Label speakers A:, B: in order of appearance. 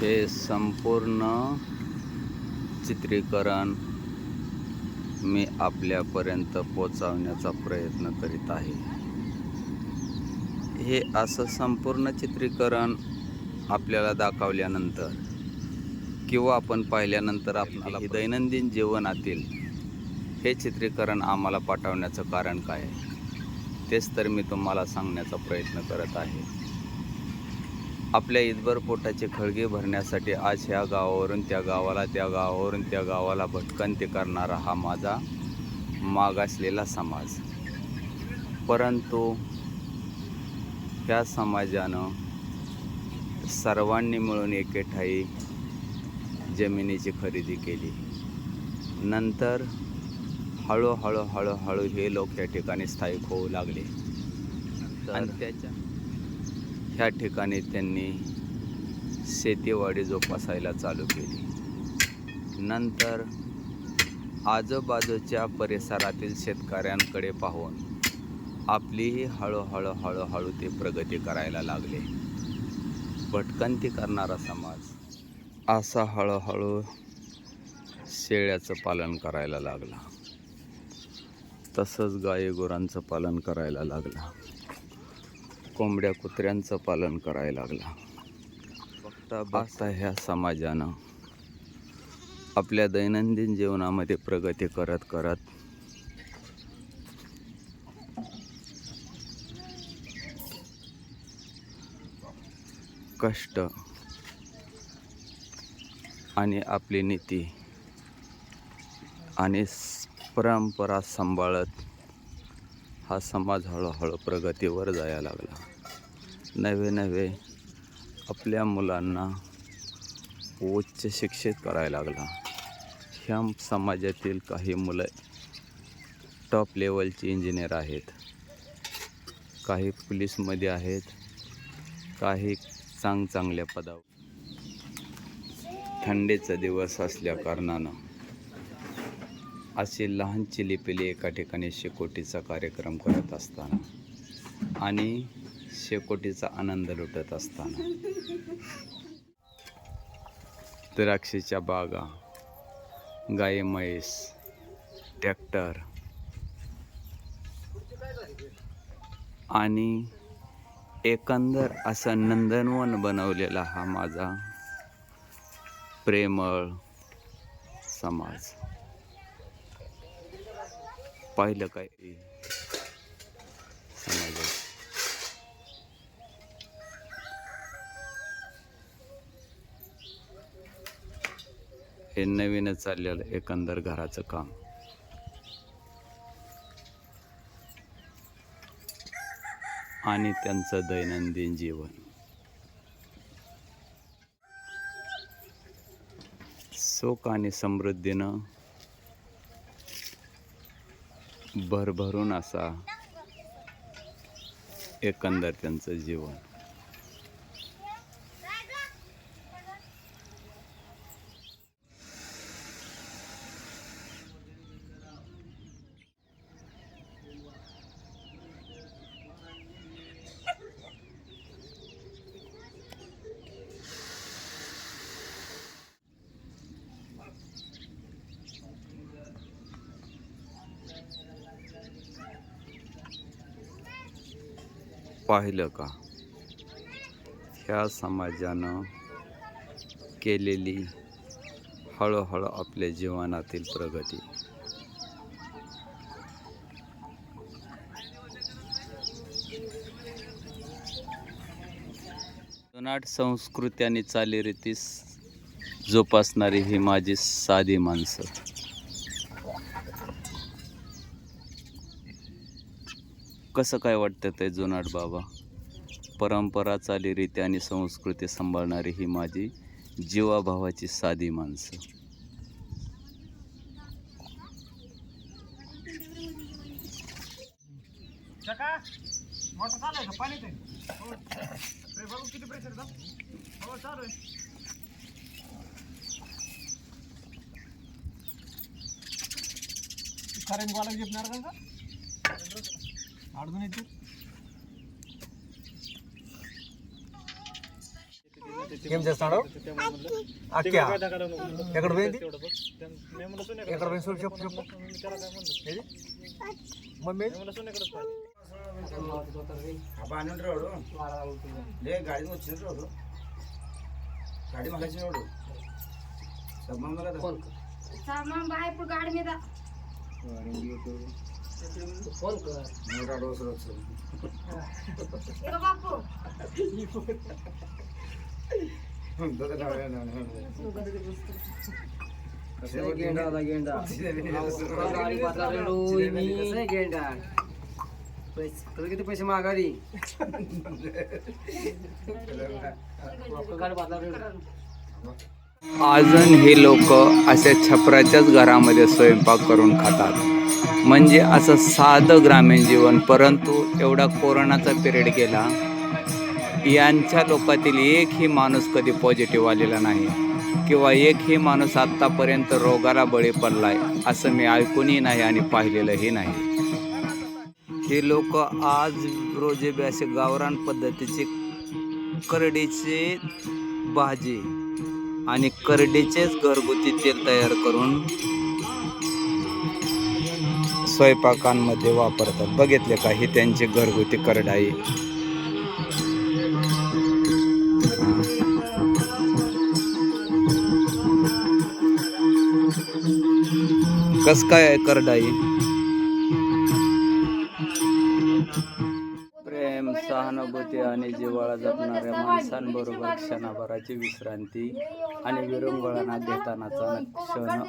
A: हे संपूर्ण चित्रीकरण मी आपल्यापर्यंत पोचवण्याचा प्रयत्न करीत आहे. हे असं संपूर्ण चित्रीकरण आपल्याला दाखवल्यानंतर किंवा आपण पाहिल्यानंतर आपल्याला दैनंदिन जीवनातील हे चित्रीकरण आम्हाला पाठवण्याचं कारण काय? आहे तेच तर मी तुम्हाला सांगण्याचा प्रयत्न करत आहे. आपल्या ईदभर पोटाचे खळगे भरण्यासाठी आज ह्या गावावरून त्या गावाला त्या गावावरून त्या गावाला भटकंती करणारा हा माझा मागासलेला समाज. परंतु ह्या समाजानं सर्वांनी मिळून एके ठाई जमिनीची खरेदी केली. नंतर हळूहळू हळूहळू हे लोक या ठिकाणी स्थायिक होऊ लागले. आणि त्याच्या ह्या ठिकाणी त्यांनी शेतीवाडी जोपासायला चालू केली. नंतर आजूबाजूच्या परिसरातील शेतकऱ्यांकडे पाहून आपलीही हळूहळू हळूहळू ते प्रगती करायला लागले. भटकंती करणारा समाज असा हळूहळू शेळ्याचं पालन करायला लागला. तसंच गाई गुरांचं पालन करायला लागला. कोंबड्या कुत्र्यांचं पालन करायला लागला. बघता बघता. ह्या समाजानं आपल्या दैनंदिन जीवनामध्ये प्रगती करत करत कष्ट आणि आपली नीती आणि परंपरा सांभाळत हा समाज हळूहळू प्रगतीवर जायला लागला. नवे नवे आपल्या मुलांना उच्च शिक्षित करायला लागला. ह्या समाजातील काही मुलं टॉप लेवलची इंजिनियर आहेत. काही पोलीसमध्ये आहेत. काही चांग चांगल्या पदावर थंडीचा दिवस असल्या कारणानं. अशी लहान चिलीपिली एका ठिकाणी शेकोटीचा कार्यक्रम करत असताना आणि शेकोटीचा आनंद लुटत असताना. द्राक्षेच्या बागा गाई म्हैस ट्रॅक्टर आणि एकंदर असं नंदनवन बनवलेला हा माझा प्रेमळ समाज. पाहिलं काय? हे नवीनच चाललेलं एकंदर घराचं काम. आणि त्यांचं दैनंदिन जीवन. सुख आणि समृद्धीनं भरभरून असा एकंदर त्यांचं जीवन. पाहिलं का? ह्या समाजानं केलेली हळूहळू आपल्या जीवनातील प्रगती. जुनाट संस्कृती आणि चालीरीतीस जोपासणारी ही माझी साधी माणसं. कसं काय वाटतं ते जुनाट बाबा? परंपरा चालीरीती आणि संस्कृती सांभाळणारी ही माझी जीवाभावाची साधी माणसं.
B: किती प्रेशर करंट वाला घेणार का? ఏం చేస్తాడు అక్క్యా ఎక్కడ పోయింది? ఎక్కడ పోయింది? చూడు చెప్పు చెప్పు. ఏది? మమ్మీ
C: బాగానే ఉంటాడు లే గాడి వచ్చిన రోడ్డు గాడి మళ్ళీ వచ్చిన కదా.
D: సామాన్ బా ఇప్పుడు గాడి మీద.
C: फोन कर मोठा
D: डोस किती
B: पैसे माघारी
A: अजून हे लोक अशा छपराच्याच घरामध्ये स्वयंपाक करून खातात. म्हणजे असं साधं ग्रामीण जीवन. परंतु एवढा कोरोनाचा पिरियड गेला यांच्या लोकातील एकही माणूस कधी पॉझिटिव्ह आलेला नाही. किंवा एकही माणूस आत्तापर्यंत रोगाला बळी पडला आहे असं मी ऐकूनही नाही आणि पाहिलेलंही नाही. हे लोक आज रोजे बी असे गावरान पद्धतीचे करडीचे भाजी आणि करडीचेच घरगुती तेल तयार करून स्वयंपाकांमध्ये वापरतात. बघितले का? हे त्यांची घरगुती करडाई. कस काय आहे करडाई? प्रेम सहानुभूती आणि जिव्हाळा जपणाऱ्या माणसांबरोबर क्षणाभराची विश्रांती आणि विरंगुळा घेतानाचा क्षण.